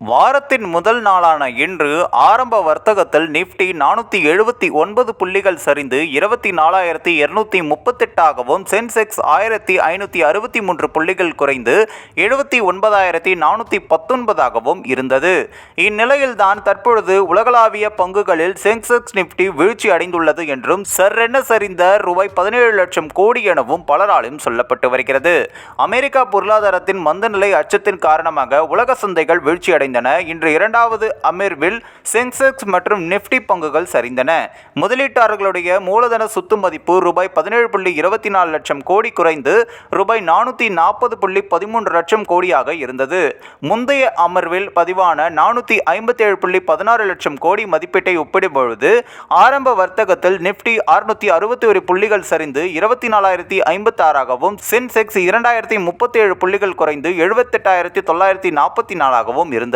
வாரத்தின் முதல் நாளான இன்று ஆரம்ப வர்த்தகத்தில் நிஃப்டி நானூற்றி எழுபத்தி ஒன்பது புள்ளிகள் சரிந்து இருபத்தி நாலாயிரத்தி இருநூத்தி முப்பத்தெட்டாகவும் சென்செக்ஸ் ஆயிரத்தி ஐநூற்றி அறுபத்தி மூன்று புள்ளிகள் குறைந்து எழுபத்தி ஒன்பதாயிரத்தி நானூற்றி பத்தொன்பதாகவும் இருந்தது. இந்நிலையில்தான் தற்பொழுது உலகளாவிய பங்குகளில் சென்செக்ஸ் நிஃப்டி வீழ்ச்சி அடைந்துள்ளது என்றும் சர்ரென சரிந்த ரூபாய் பதினேழு லட்சம் கோடி எனவும் பலராலும் சொல்லப்பட்டு வருகிறது. அமெரிக்கா பொருளாதாரத்தின் மந்தநிலை அச்சத்தின் காரணமாக உலக சந்தைகள் வீழ்ச்சி சரிவடைந்தன இன்று இரண்டாவது அமர்வில் சென்செக்ஸ் மற்றும் நிப்டி பங்குகள் சரிந்தன. முதலீட்டாளர்களுடைய மூலதன சொத்து மதிப்பு ரூபாய் பதினேழு புள்ளி இருபத்தி நாலு லட்சம் கோடி குறைந்து ரூபாய் நானூற்றி நாற்பது புள்ளி பதிமூன்று லட்சம் கோடியாக இருந்தது. முந்தைய அமர்வில் பதிவான நானூற்றி ஐம்பத்தேழு புள்ளி பதினாறு லட்சம் கோடி மதிப்பீட்டை ஒப்பிடும்பொழுது ஆரம்ப வர்த்தகத்தில் நிப்டி அறுநூற்றி அறுபத்தி ஒரு புள்ளிகள் சரிந்து இருபத்தி நாலாயிரத்தி ஐம்பத்தாறாகவும் சென்செக்ஸ் இரண்டாயிரத்தி முப்பத்தி ஏழு புள்ளிகள் குறைந்து எழுபத்தெட்டாயிரத்தி தொள்ளாயிரத்தி நாற்பத்தி நாலாகவும் இருந்தது.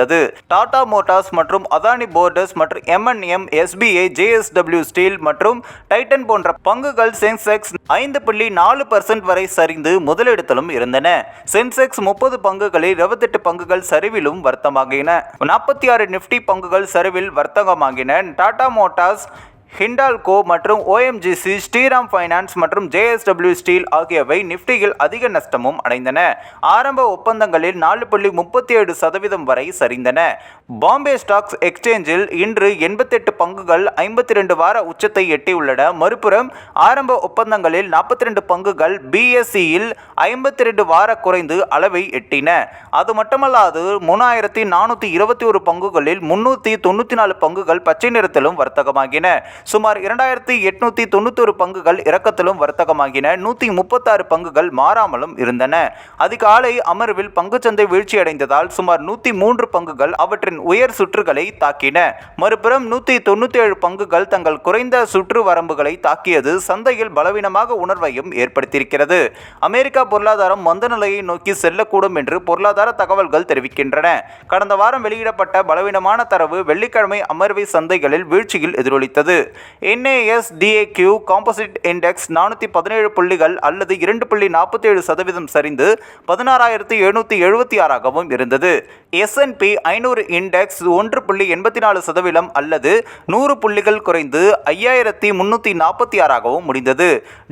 டாடா மோட்டார்ஸ் மற்றும் அதானி போர்டர்ஸ் மற்றும் எம்என்எம் எஸ்பிஐ ஜேஎஸ்டபிள்யூ ஸ்டீல் மற்றும் டைட்டன் போன்ற பங்குகள் சென்செக்ஸ் ஐந்து புள்ளி நாலு பர்சன்ட் வரை சரிந்து முதலிடத்திலும் இருந்தன. சென்செக்ஸ் முப்பது பங்குகளில் இருபத்தெட்டு பங்குகள் சரிவிலும் வர்த்தமாகின. நாற்பத்தி ஆறு நிஃப்டி பங்குகள் சரிவில் வர்த்தகமாகின. டாடா மோட்டார்ஸ் ஹிண்டால்கோ மற்றும் ஓஎம்ஜிசி ஸ்ரீராம் ஃபைனான்ஸ் மற்றும் ஜேஎஸ்டபிள்யூ ஸ்டீல் ஆகியவை நிஃப்டியில் அதிக நஷ்டமும் அடைந்தன. ஆரம்ப ஒப்பந்தங்களில் நாலு புள்ளி முப்பத்தி ஏழு சதவீதம் வரை சரிந்தன. பாம்பே ஸ்டாக்ஸ் எக்ஸ்சேஞ்சில் இன்று எண்பத்தெட்டு பங்குகள் ஐம்பத்தி ரெண்டு வார உச்சத்தை எட்டியுள்ளன. மறுபுறம் ஆரம்ப ஒப்பந்தங்களில் நாற்பத்தி ரெண்டு பங்குகள் பிஎஸ்சியில் ஐம்பத்தி ரெண்டு வார குறைந்து அளவை எட்டின. அது மட்டுமல்லாது மூணாயிரத்தி நானூற்றி இருபத்தி ஒரு பங்குகளில் முன்னூற்றி தொண்ணூற்றி நாலு பங்குகள் பச்சை நிறத்திலும் வர்த்தகமாகின. சுமார் இரண்டாயிரத்தி எட்நூத்தி தொண்ணூத்தொரு பங்குகள் இறக்கத்திலும் வர்த்தகமாகின. நூத்தி முப்பத்தாறு பங்குகள் மாறாமலும் இருந்தன. அதிகாலை அமர்வில் பங்குச்சந்தை வீழ்ச்சியடைந்ததால் சுமார் நூத்தி மூன்று பங்குகள் அவற்றின் உயர் சுற்றுகளை தாக்கின. மறுபுறம் நூத்தி தொண்ணூத்தி ஏழு பங்குகள் தங்கள் குறைந்த சுற்று வரம்புகளை தாக்கியது சந்தையில் பலவீனமாக உணர்வையும் ஏற்படுத்தியிருக்கிறது. அமெரிக்கா பொருளாதாரம் மந்த நிலையை நோக்கி செல்லக்கூடும் என்று பொருளாதார தகவல்கள் தெரிவிக்கின்றன. கடந்த வாரம் வெளியிடப்பட்ட பலவீனமான தரவு வெள்ளிக்கிழமை அமர்வை சந்தைகளில் வீழ்ச்சியில் எதிரொலித்தது. என்ஏஎஸ் டிஏக்யூ காம்போசிட் இண்டெக்ஸ் நானூற்றி பதினேழு புள்ளிகள் அல்லது இரண்டு புள்ளி நாற்பத்தி ஏழு சதவீதம் சரிந்து பதினாறாயிரத்தி எழுநூற்றி எழுபத்தி ஆறாகவும் இருந்தது. எஸ்என்பி ஐநூறு இண்டெக்ஸ் ஒன்று புள்ளி எண்பத்தி நாலு சதவீதம் அல்லது நூறு புள்ளிகள் குறைந்து ஐயாயிரத்தி முன்னூற்றி நாற்பத்தி ஆறாகவும் முடிந்தது.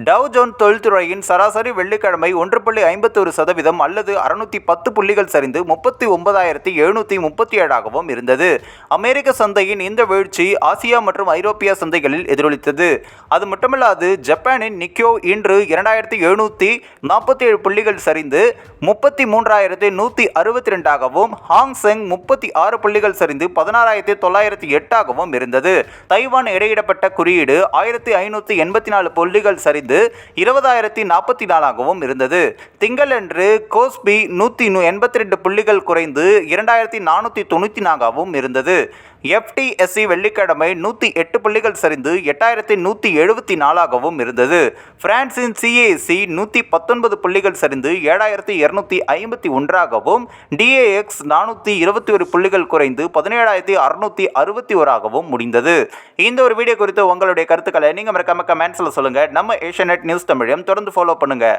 டவ் ஜோன் தொழில்துறையின் சராசரி வெள்ளிக்கிழமை ஒன்று புள்ளி ஐம்பத்தொரு சதவீதம் அல்லது அறுநூற்றி பத்து புள்ளிகள் சரிந்து முப்பத்தி ஒன்பதாயிரத்தி எழுநூற்றி முப்பத்தி ஏழாகவும் இருந்தது. அமெரிக்க சந்தையின் இந்த வீழ்ச்சி ஆசியா மற்றும் ஐரோப்பிய சந்தைகளில் எதிரொலித்தது. அது மட்டுமல்லாது ஜப்பானின் நிக்கோ இன்று இரண்டாயிரத்தி எழுநூற்றி நாற்பத்தி ஏழு புள்ளிகள் சரிந்து முப்பத்தி மூன்றாயிரத்தி நூற்றி அறுபத்தி ரெண்டாகவும் ஹாங்செங் முப்பத்தி ஆறு புள்ளிகள் சரிந்து பதினாறாயிரத்தி தொள்ளாயிரத்தி எட்டாகவும் இருந்தது. தைவான் இடையிடப்பட்ட குறியீடு ஆயிரத்தி ஐநூற்றி எண்பத்தி நாலு புள்ளிகள் சரிந்து இருபதாயிரத்தி நாற்பத்தி நாலாகவும் இருந்தது. திங்களன்று கோஸ்பி நூற்றி எண்பத்தி ரெண்டு புள்ளிகள் குறைந்து இரண்டாயிரத்தி நானூற்றி தொண்ணூற்றி நான்காகவும் இருந்தது. எஃப்டிஎஸ்சி வெள்ளிக்கிழமை நூற்றி எட்டு புள்ளிகள் சரிந்து எட்டாயிரத்தி நூற்றி எழுபத்தி நாலாகவும் இருந்தது. பிரான்சின் சிஏசி நூற்றி பத்தொன்பது புள்ளிகள் சரிந்து ஏழாயிரத்தி இரநூத்தி ஐம்பத்தி ஒன்றாகவும் டிஏஎக்ஸ் நானூற்றி இருபத்தி ஒரு புள்ளிகள் குறைந்து பதினேழாயிரத்தி அறுநூற்றி அறுபத்தி ஓராகவும் முடிந்தது. இந்த ஒரு வீடியோ குறித்து உங்களுடைய கருத்துக்களை நீங்கள் மறக்காம கமெண்ட்ஸில் சொல்லுங்கள் நம்ம ஏஷியநெட் நியூஸ் தமிழையும் தொடர்ந்து ஃபாலோ பண்ணுங்கள்